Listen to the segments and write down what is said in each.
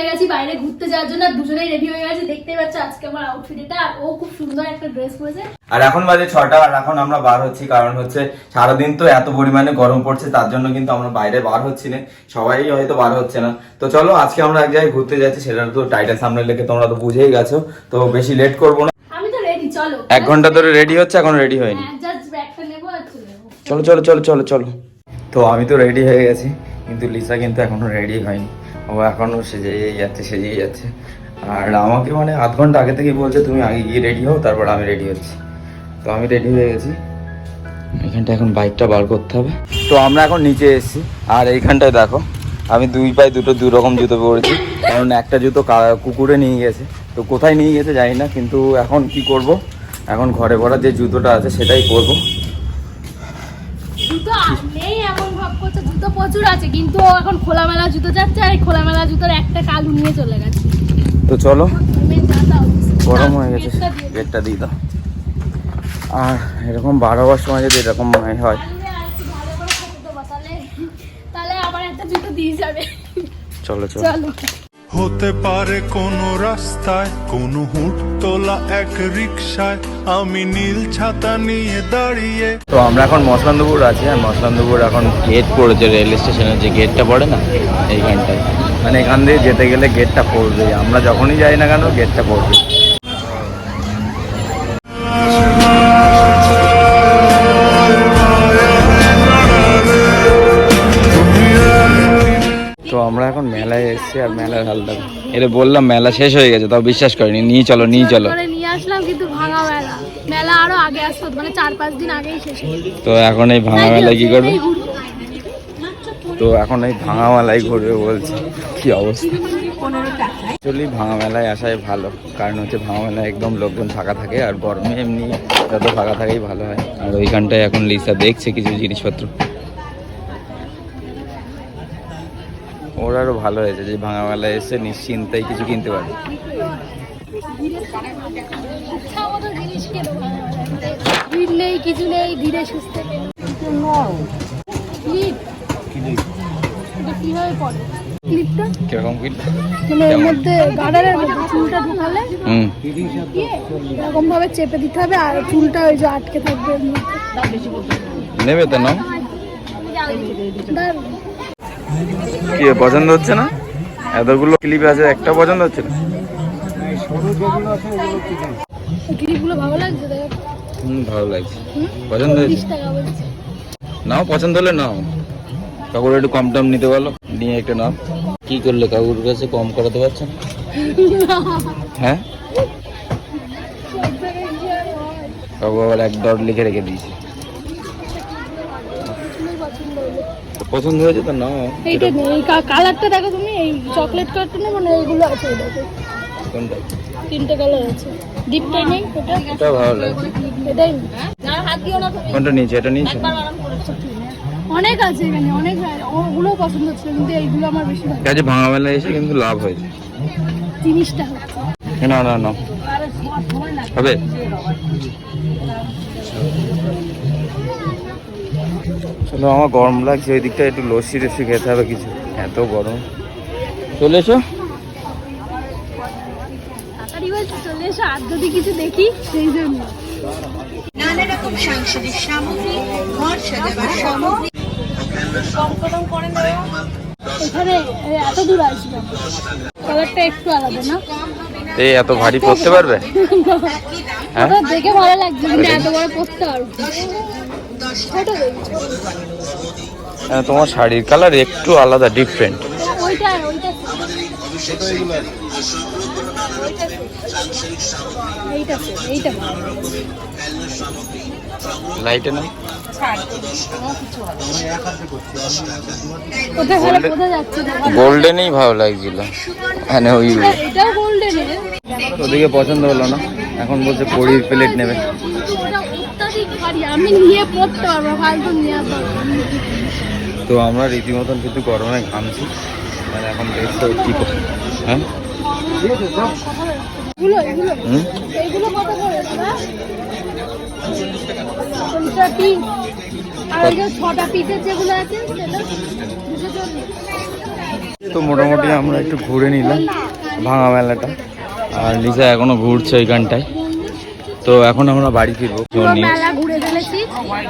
হয়ে গেছি বাইরে ঘুরতে যাওয়ার জন্য দুজনেই রেডি হয়ে গেছি। দেখতেই পাচ্ছ আজকে আমার আউটফিট এটা আর ও খুব সুন্দর একটা ড্রেস পরেছে। আর এখন বাজে ছটা আর এখন আমরা বার হচ্ছি কারণ হচ্ছে সারাদিন তো এত পরিমাণে গরম পড়ছে তার জন্য কিন্তু আমরা বাইরে বার হচ্ছি না। সবাই হয়তো বার হচ্ছে না। তো চলো আজকে আমরা এক জায়গায় ঘুরতে যাচ্ছি সেটা তো টাইটেল সামনে লেগে তোমরা তো বুঝেই গেছো। তো বেশি লেট করব না। আমি তো রেডি চলো। এক ঘণ্টা ধরে রেডি হচ্ছে এখন রেডি হয়নি। হ্যাঁ চলো চলো চলো চলো চলো তো আমি তো রেডি হয়ে গেছি কিন্তু লিসা কিন্তু এখনও রেডি হয়নি। ও এখনও সেজেই যাচ্ছে সেজেই যাচ্ছে। আর আমাকে মানে আধ ঘণ্টা আগে থেকে বলছে, তুমি আগে গিয়ে রেডি হও, তারপর আমি রেডি হচ্ছি। তো আমি রেডি হয়ে গেছি। এখানটা এখন বাইকটা বার করতে হবে। তো আমরা এখন নিচে এসেছি। আর এইখানটায় দেখো, আমি দুই পায়ে দুটো দু রকম জুতো পরেছি। কারণ একটা জুতো কুকুরে নিয়ে গেছে। তো কোথায় নিয়ে গেছে জানি না, কিন্তু এখন কি করব? এখন ঘরে ভরা যে জুতোটা আছে, সেটাই করব জুতো আর নেই এমন জুতো প্রচুর আছে কিন্তু এখন খোলামেলা জুতো যাচ্ছে আর এই খোলামেলা জুতোর একটা কালু নিয়ে চলে গেছে। তো চলো গরম হয়ে গেছে গেটটা দিয়ে দাও। আর এরকম বার হওয়ার সময় যদি এরকম মনে হয়। চলো। চলো। হতে পারে কোন রাস্তায়, কোনো হুট তোলা এক রিক্সায় আমি নীল ছাতা নিয়ে দাঁড়িয়ে তো আমরা এখন মসলান্দপুর আছি, আর মসলান্দপুর এখন গেট পড়েছে রেল স্টেশনের যে গেটটা পড়ে না, এইখানটায়। মানে এখান দিয়ে যেতে গেলে গেটটা পড়বে আমরা যখনই যাই না কেন গেটটা পড়বে এখন মেলায় এসেছি আর মেলার হালটা এটা বললাম মেলা শেষ হয়ে গেছে তাও বিশ্বাস করিনি। নিয়ে চলো নিয়ে চলো। নিয়ে আসলাম কিন্তু ভাঙা মেলা। মেলা আরও আগে আসতো মানে চার পাঁচ দিন আগেই শেষ তো এখন এই ভাঙা মেলায় কি করবে? তো এখন এই ভাঙা মেলায় ঘুরবে বলছে। কি অবস্থা? অ্যাকচুয়ালি ভাঙা মেলায় আসাই ভালো কারণ হচ্ছে ভাঙা মেলায় একদম লোকজন ফাঁকা থাকে আর গরমে এমনি যত ফাঁকা থাকেই ভালো হয়। আর ওইখানটায় এখন লিসা দেখছে কিছু জিনিসপত্র। ওর আরও ভালো হয়েছে যে ভাঙা মেলায় এসে নিশ্চিন্তায় কিছু কিনতে পারে। ভিড় নেই কিছু নেই ধীরে সুস্থে। ক্লিপ মানে এর মধ্যে গার্ডারের চুলটা ঢুকালে? এরকম ভাবে চেপে দিতে হবে আর চুলটা ওই যে আটকে থাকবে নেবে তো দারুণ। কি পছন্দ হচ্ছে না? এতগুলো ক্লিপ আছে একটা পছন্দ হচ্ছে না? ভালো লাগছে হুম ভালো লাগছে। পছন্দ হয়েছে? তিরিশ নাও পছন্দ হলে নাও। কাকুর একটু কম টম নিতে বলো নিয়ে একটা নাও। কি করলে কাকুর কাছে কম করাতে হ্যাঁ? কাকু আবার এক দর লিখে রেখে দিয়েছে তো পছন্দ হয়েছে তো নাও এইটা এই কালারটা দেখো তুমি এই চকলেট কালারটা মানে এইগুলো আছে দেখো কোনটা? তিনটে কালার আছে। ডিপটাই নেই ওটা? এটা ভালো লাগছে। এটাই। হাত দিও না কোনটা নিয়েছে? এটা নিয়েছে? অনেক আছে এখানে অনেক ওগুলো পছন্দ হচ্ছে কিন্তু এইগুলো আমার বেশি ভালো কাজে ভাঙা বেলা এসে কিন্তু লাভ হয়েছে। জিনিসটা না না না। হবে? চলো আমার গরম লাগছে ওই দিকটা একটু লস্যি টস্যি খেতে হবে কিছু। এত গরম। চলে এসো। চলে এসো আর যদি কিছু দেখি সেই জন্য। নানা রকম সাংসারিক সামগ্রী ঘর সাজাবার সামগ্রী। এখানে এই এত দূর আসলাম কালারটা একটু আলাদা না? এই এত ভারী পড়তে পারবে? হ্যাঁ? দেখে ভালো লাগছে কিন্তু এত বড় পড়তে পারব হ্যাঁ, তোমার শাড়ির কালার একটু আলাদা ডিফারেন্ট লাইটে না গোল্ডেনই ভালো লাগছিল। মানে ওই ওদিকে পছন্দ হলো না। এখন বলছে পরির প্লেট নেবে। ভারী আমি নিয়ে পড়তে পারব ফালতু নিয়ে আসব তো আমরা রীতিমতন কিন্তু গরমে ঘামছি। মানে এখন দেখতে কি হ্যাঁ? তো মোটামুটি আমরা একটু ঘুরে নিলাম ভাঙা মেলাটা। আর লিসা এখনও ঘুরছে ওইখানটায়। তো এখন আমরা বাড়ি ফিরবো। ফেলেছি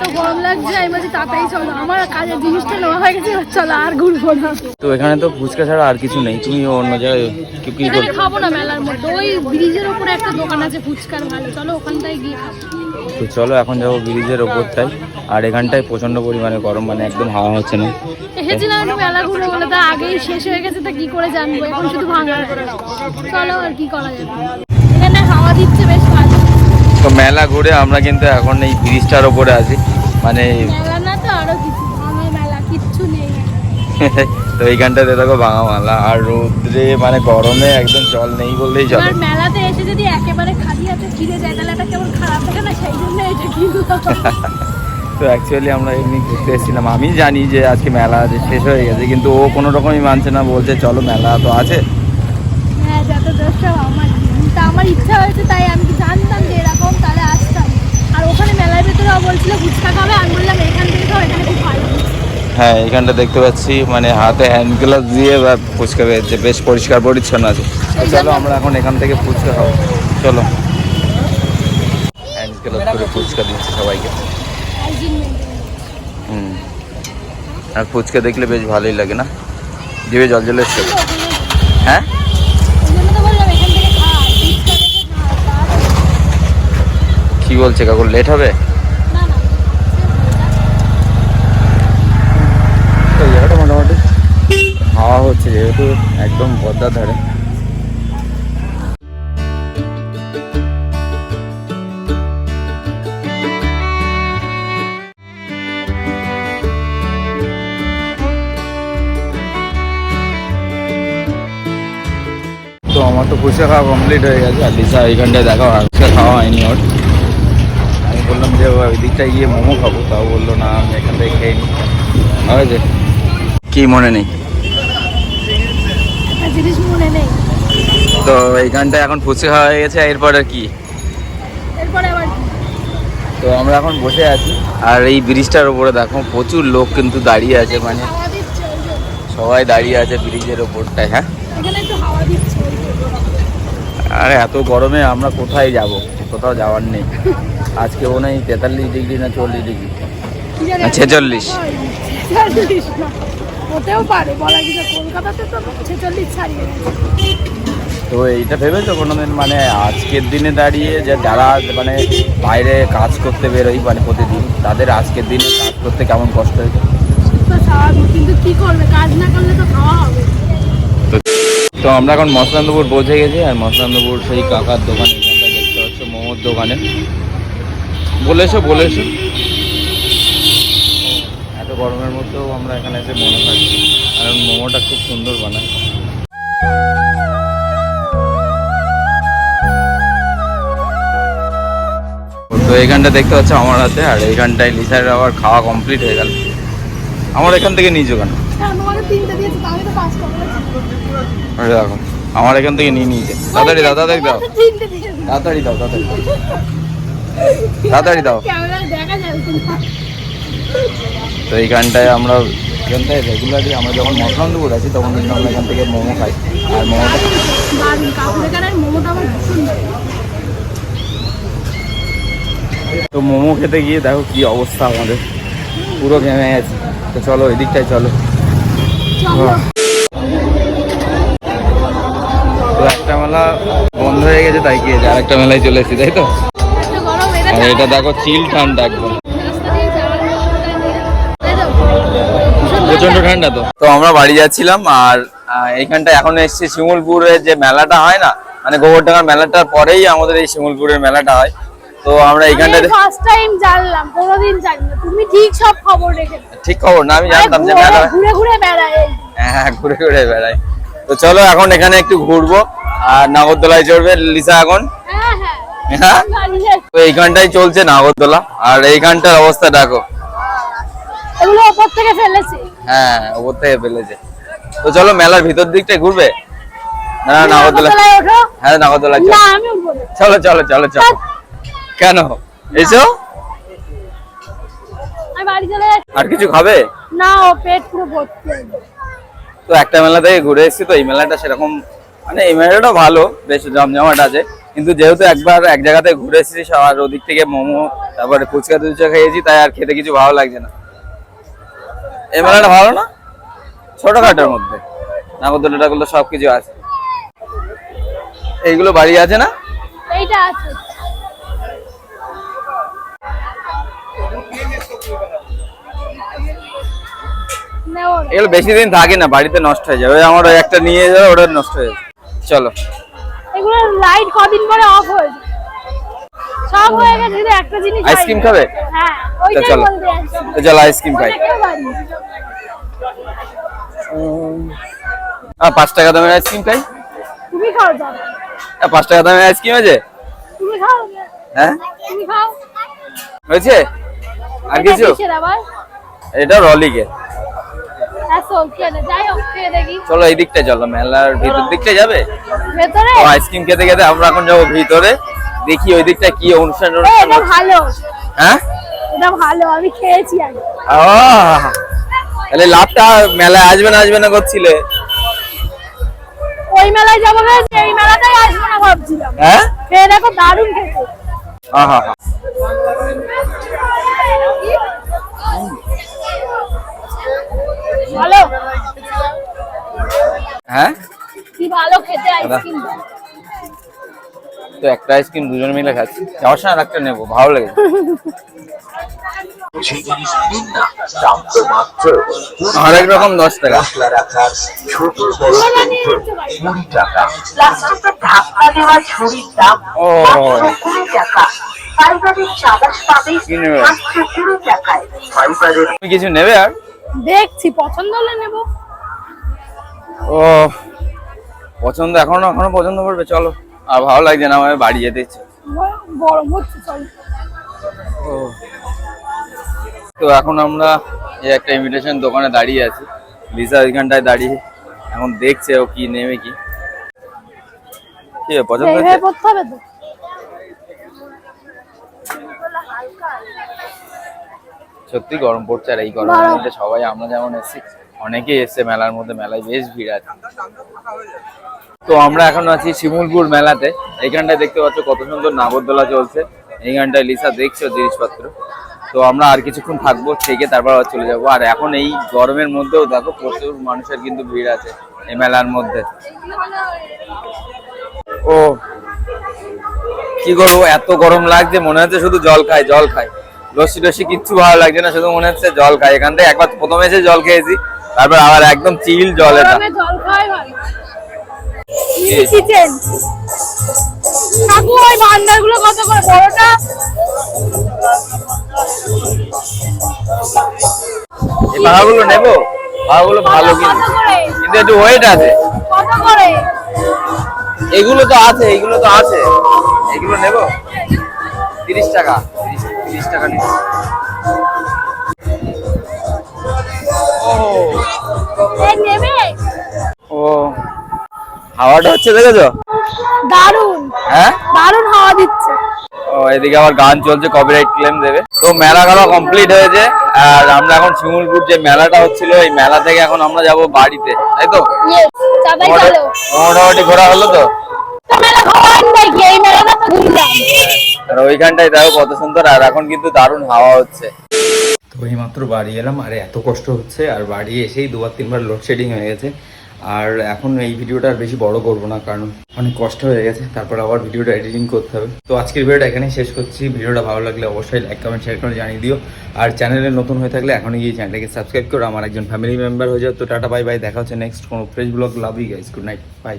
তো গরম লাগছে আমি বলছি তাড়াতাড়ি চলো। আমার কাজের জিনিসটা নেওয়া হয়ে গেছে চলো আর ঘুরবো না। তো এখানে তো ফুচকা ছাড়া আর কিছু নেই। তুমি অন্য জায়গায় কি কি করছ? খাব না মেলার মধ্যে। ওই ব্রিজের উপরে একটা দোকান আছে ফুচকার ভালো। চলো ওখানটায় গিয়ে খাব। তো চলো এখন যাব ব্রিজের ওপরটায়। আর এখানটায় প্রচণ্ড পরিমাণে গরম মানে একদম হাওয়া হচ্ছে না। এসেছিলাম একটু মেলা ঘুরে বলে তা আগেই শেষ হয়ে গেছে তা কি করে জানব? এখন শুধু ভাঙা চলো আর কি করা যাবে? তো মেলা ঘুরে আমরা কিন্তু এখন এই ব্রিজটার ওপরে আছি। মানে তো এইখানটাতে দেখো ভাঙা মালা। আর রোদ্রে মানে গরমে একদম জল নেই বললেই চলে। মেলাতে এসে যদি একেবারে খালি হাতে ফিরে যায় তাহলে একটা কেমন খারাপ থাকে না? সেই জন্য এটা তো অ্যাকচুয়ালি আমরা এমনি ঘুরতে এসেছিলাম। আমি জানি যে আজকে মেলা আছে শেষ হয়ে গেছে কিন্তু ও কোনো রকমই মানছে না বলছে চলো মেলা তো আছে। হ্যাঁ যত আমার ইচ্ছা হয়েছে তাই আমি কি জানতাম যে এরকম তাহলে আসতাম আর ওখানে মেলার বলছিল ফুচকা খাবে। আমি বললাম এখান থেকে খাও এখানে খুব ভালো হ্যাঁ এখানটা দেখতে পাচ্ছি। মানে হাতে হ্যান্ড গ্লাভস দিয়ে বা ফুচকা পেয়েছে বেশ পরিষ্কার পরিচ্ছন্ন আছে। চলো আমরা এখন এখান থেকে ফুচকা খাব। চলো। হ্যান্ড গ্লাভস করে ফুচকা দিচ্ছে সবাইকে। হুম। আর ফুচকা দেখলে বেশ ভালোই লাগে না? জিভে জল জল এসছে? হ্যাঁ। কি বলছে কাকুর লেট হবে না না তো এই জায়গাটা মোটামুটি হাওয়া হচ্ছে যেহেতু একদম পদ্মার ধারে। তো আমার তো ফুচকা খাওয়া কমপ্লিট হয়ে গেছে, আর লিসা এইখানটায় দেখা ফুচকা খাওয়া হয়নি ওর। আমি বললাম যে, ওই দিকটায় গিয়ে মোমো খাব। তাও বলল, না, আমি এখান থেকে খেয়ে নিই হয়েছে। কি মনে নেই? জিনিস মনে নেই। তো এইখানটায় এখন খাওয়া হয়ে গেছে এরপর আর কি? এরপরে আবার কি? তো আমরা এখন বসে আছি আর এই ব্রিজটার উপরে দেখো প্রচুর লোক কিন্তু দাঁড়িয়ে আছে মানে। সবাই দাঁড়িয়ে আছে ব্রিজের ওপরটায় হ্যাঁ। আরে এত গরমে আমরা কোথায় যাব? কোথাও যাওয়ার নেই। আজকেও নেই তেতাল্লিশ ডিগ্রি না চল্লিশ ডিগ্রি? কি জানি না, আমি- 46 46 না। হতেও পারে বলা কিছু কলকাতাতে তো ছেচল্লিশ ছাড়িয়ে গেছে। তো এইটা ভেবেছো কোনোদিন? মানে আজকের দিনে দাঁড়িয়ে যে যারা মানে বাইরে কাজ করতে বেরোই মানে প্রতিদিন তাদের আজকের দিনে কাজ করতে কেমন কষ্ট হয়েছে? কিন্তু কি করবে? কাজ না করলে তো খাওয়া হবে। তো আমরা এখন মসলান্দপুর পৌঁছে গেছি আর মসলান্দপুর সেই কাকার দোকান দেখতে হচ্ছে মোমোর দোকানে। বলেছ বলেছ। গরমের মধ্যেও আমরা এখানে এসে মোমো খাচ্ছি। কারণ মোমোটা খুব সুন্দর বানায়। তো এইখানটা দেখতে পাচ্ছ আমার হাতে আর এইখানটায় লিসার আবার খাওয়া কমপ্লিট হয়ে গেল। আমার এখান থেকে নিয়েছো কেন? হ্যাঁ দেখো আমার এখান থেকে নিয়ে নিয়েছে তাড়াতাড়ি দাও তাড়াতাড়ি দাও। তাড়াতাড়ি দাও তাড়াতাড়ি দাও। তাড়াতাড়ি দাও ক্যামেরায় দেখা যাচ্ছে না তো এইখানটায় আমরা এখানটায় রেগুলারলি আমরা যখন মসলান্দপুর আছি তখন কিন্তু আমরা এখান থেকে মোমো খাই। আর মোমোটা। তো মোমো খেতে গিয়ে দেখো কি অবস্থা আমাদের। পুরো ঘেমে গেছে। তো চলো এদিকটায় চলো। তো একটা মেলা বন্ধ হয়ে গেছে তাই কি আর একটা মেলায় চলে এসেছি তাই তো? আর এটা দেখো চিল ঠান্ডা একদম। প্রচণ্ড ঠান্ডা তো। তো আমরা বাড়ি যাচ্ছিলাম আর এইখানটা এখন এসেছি শিমুলপুরের যে মেলাটা হয় না মানে গোবরডাঙ্গার মেলাটার পরেই আমাদের এই শিমুলপুরের মেলাটা হয়। তো আমরা এইখানটাতে ফার্স্ট টাইম জানলাম কোনোদিন জানি না। তুমি ঠিক সব খবর রেখেছো ঠিক খবর না আমি জানতাম যে মেলা ঘুরে ঘুরে বেড়ায় হ্যাঁ ঘুরে ঘুরে বেড়াই তো চলো এখন এখানে একটু ঘুরবো। আর নাগরদোলায় চড়বে লিসা এখন। হ্যাঁ হ্যাঁ। হ্যাঁ। তো এইখানটাই চলছে নাগরদোলা। আর এইখানটার অবস্থা দেখো। এগুলো ওপর থেকে ফেলেছে। হ্যাঁ ওপর থেকে ফেলেছে তো চলো মেলার ভিতর দিকটাই ঘুরবে? না নাগরদোলা হ্যাঁ নাগরদোলা চলো। চলো চলো চলো চলো। কেন? এসো। আর কিছু খাবে? না ও পেট পুরো ভর্তি তো একটা মেলা থেকে ঘুরে এসেছি তো এই মেলাটা সেরকম মানে এই মেলাটা ভালো বেশ জমজমাট আছে। কিন্তু যেহেতু একবার এক জায়গাতে ঘুরে এসেছি আর ওদিক থেকে মোমো তারপরে ফুচকা টুচকা খেয়েছি তাই আর খেতে কিছু ভালো লাগছে না। এই মেলাটা ভালো না? ছোটখাটোর মধ্যে। নাগরদোলা টাগরদোলা সব কিছু আছে। এইগুলো বাড়ি আছে না? এইটা আছে। এগুলো বেশি দিন থাকে না বাড়িতে নষ্ট হয়ে যাবে আমার ওই একটা নিয়ে যাবে ওটা নষ্ট হয়ে যাবে। চলো। এগুলো লাইট কদিন পরে অফ হয়ে যায়। সব হয়ে গেছে একটা জিনিস আইসক্রিম খাবে? হ্যাঁ। তো চলো। চলো আইসক্রিম খাই। আর পাঁচ টাকা দামের আইসক্রিম খাই। তুমি খাও পাঁচ টাকা দামের আইসক্রিম আছে তুমি খাও। হ্যাঁ? তুমি খাও। হয়েছে? আর কিছু? এটা রলিকে। দেখি চলো এই দিকটা চলো মেলার ভিতর দিকটা যাবে? আইসক্রিম খেতে খেতে আমরা এখন যাব ভিতরে। দেখি ওই দিকটা কি অনুষ্ঠান। ভালো। হ্যাঁ? এটা ভালো আমি খেয়েছি আগে। তাহলে লাভটা মেলায় আসবে না আসবে না করছিলে? ওই মেলায় যাব ভেবেছি, এই মেলাটাই আসব না ভাবছিলাম। হ্যাঁ? খেয়ে দেখো দারুণ খেতে। আহা ভালো? হ্যাঁ? কি ভালো খেতে আইসক্রিম তো একটা আইসক্রিম দুজন মিলে খাচ্ছি। যাওয়ার সময় একটা নেব ভালো আরেক রকম দশ টাকা। কুড়ি? কুড়ি কিছু নেবে আর? দেখছি পছন্দ হলে নেব। ও পছন্দ এখনও এখনও পছন্দ করবে চলো। আর ভালো লাগছে না আমার বাড়ি যেতে ইচ্ছে। ব- গরম হচ্ছে চল। ও। তো এখন আমরা এই একটা ইমিটেশন দোকানে দাঁড়িয়ে আছি। লিসা ওইখানটায় দাঁড়িয়ে এখন দেখছে ও কি নেমে কি। পছন্দ সত্যি গরম পড়ছে আর এই গরমের মধ্যে সবাই আমরা যেমন এসেছি অনেকেই এসছে মেলার মধ্যে মেলায় বেশ ভিড় আছে। তো আমরা এখন আছি শিমুলপুর মেলাতে। এইখানটায় দেখতে পাচ্ছ কত সুন্দর নাগরদোলা চলছে। এইখানটায় লিসা দেখছ জিনিসপত্র। তো আমরা আর কিছুক্ষণ থাকব থেকে তারপর চলে যাব। আর এখন এই গরমের মধ্যেও দেখো প্রচুর মানুষের কিন্তু ভিড় আছে এই মেলার মধ্যে। ও কি করব? এত গরম লাগছে মনে হচ্ছে শুধু জল খাই জল খাই। লস্যি টসি কিচ্ছু ভালো লাগছে না শুধু মনে হচ্ছে জল খাই। এখান থেকে একবার প্রথমে এসে জল খেয়েছি তারপর আবার একদম চিল জল এটা। কাকু ওই ভান্ডারগুলো কত করে? বড়টা? এই পাহাড়গুলো নেব? পাহাড়গুলো ভালো কিন্তু। কিন্তু একটু ওয়েট আছে। কত করে? এগুলো তো আছে এগুলো তো আছে। এগুলো নেব? তিরিশ টাকা। তিরিশ টাকা নিবো? ও। হাওয়াটা হচ্ছে দেখেছ? দারুণ হাওয়া দিচ্ছে। এদিকে আবার গান চলছে কপিরাইট ক্লেম দেবে। তো মেলা কমপ্লিট হয়েছে আর আমরা এখন শিমুলপুর যে মেলাটা হচ্ছিল এই মেলা থেকে এখন আমরা যাব বাড়িতে তাই তো? মোটামুটি ঘোরা হলো তো? আর ওইখানটায় দেখো কত সুন্দর আর এখন কিন্তু দারুণ হাওয়া হচ্ছে। তো এইমাত্র বাড়ি এলাম আর এত কষ্ট হচ্ছে আর বাড়ি এসেই দুবার তিনবার লোডশেডিং হয়ে গেছে। আর এখন এই ভিডিওটা আর বেশি বড় করব না, কারণ অনেক কষ্ট হয়ে গেছে। তারপর আবার ভিডিওটা এডিটিং করতে হবে। তো আজকের ভিডিওটা এখানেই শেষ করছি। ভিডিওটা ভালো লাগলে অবশ্যই লাইক কমেন্ট শেয়ার করে জানিয়ে দিও। আর চ্যানেলে নতুন হয়ে থাকলে এখনই গিয়ে চ্যানেলটাকে সাবস্ক্রাইব করো। আমার একজন ফ্যামিলি মেম্বার হয়ে যাও। তো টাটা বাই বাই দেখা হচ্ছে নেক্সট কোনো fresh blog love you guys good night bye